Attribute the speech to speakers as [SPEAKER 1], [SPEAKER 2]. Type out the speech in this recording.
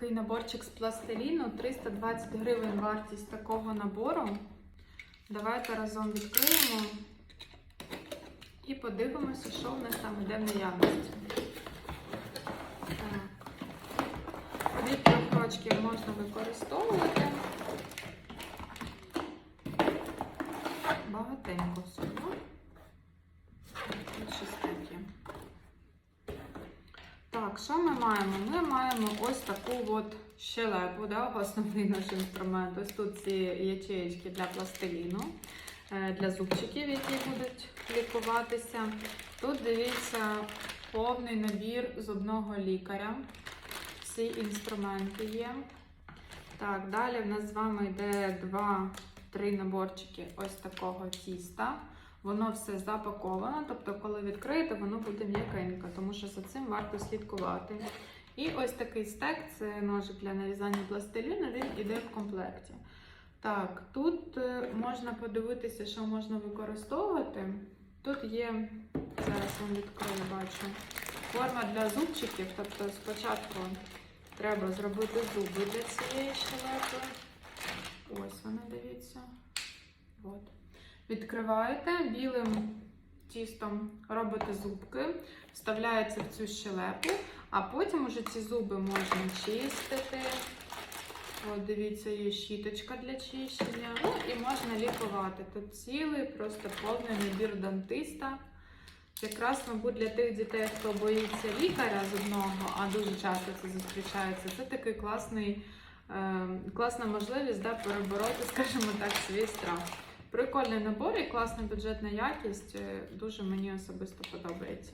[SPEAKER 1] такий наборчик з пластиліну. 320 гривень вартість такого набору. Давайте разом відкриємо і подивимося, що в нас там іде в наявності. Від трьох можна використовувати. Багатенько всього. Так, що ми маємо? Ми маємо ось таку от щелепу, да, основний наш інструмент. Ось тут ці ячеїчки для пластиліну, е, для зубчиків, які будуть лікуватися. Тут дивіться повний набір зубного лікаря. Всі інструменти є. Так, далі в нас з вами йде два-три наборчики ось такого тіста. Воно все запаковано, тобто, коли відкриєте, воно буде м'якеньке, тому що за цим варто слідкувати. І ось такий стек це ножик для нарізання пластиліну, він іде в комплекті. Так, тут е, можна подивитися, що можна використовувати. Тут є, зараз вам відкрию, бачу, форма для зубчиків. Тобто спочатку треба зробити зуби для цієї щелепи. Ось вона, дивіться. От. Відкриваєте білим тістом, робите зубки, вставляється в цю щелепу, а потім уже ці зуби можна чистити. От, дивіться, є щіточка для чищення. Ну і можна лікувати. Тут цілий, просто повний набір дантиста. Якраз, мабуть, для тих дітей, хто боїться лікаря зубного, а дуже часто це зустрічається, це такий класний, е, класна можливість да, перебороти, скажімо так, свій страх. Прикольний набор і класна бюджетна якість. Е, Дуже мені особисто подобається.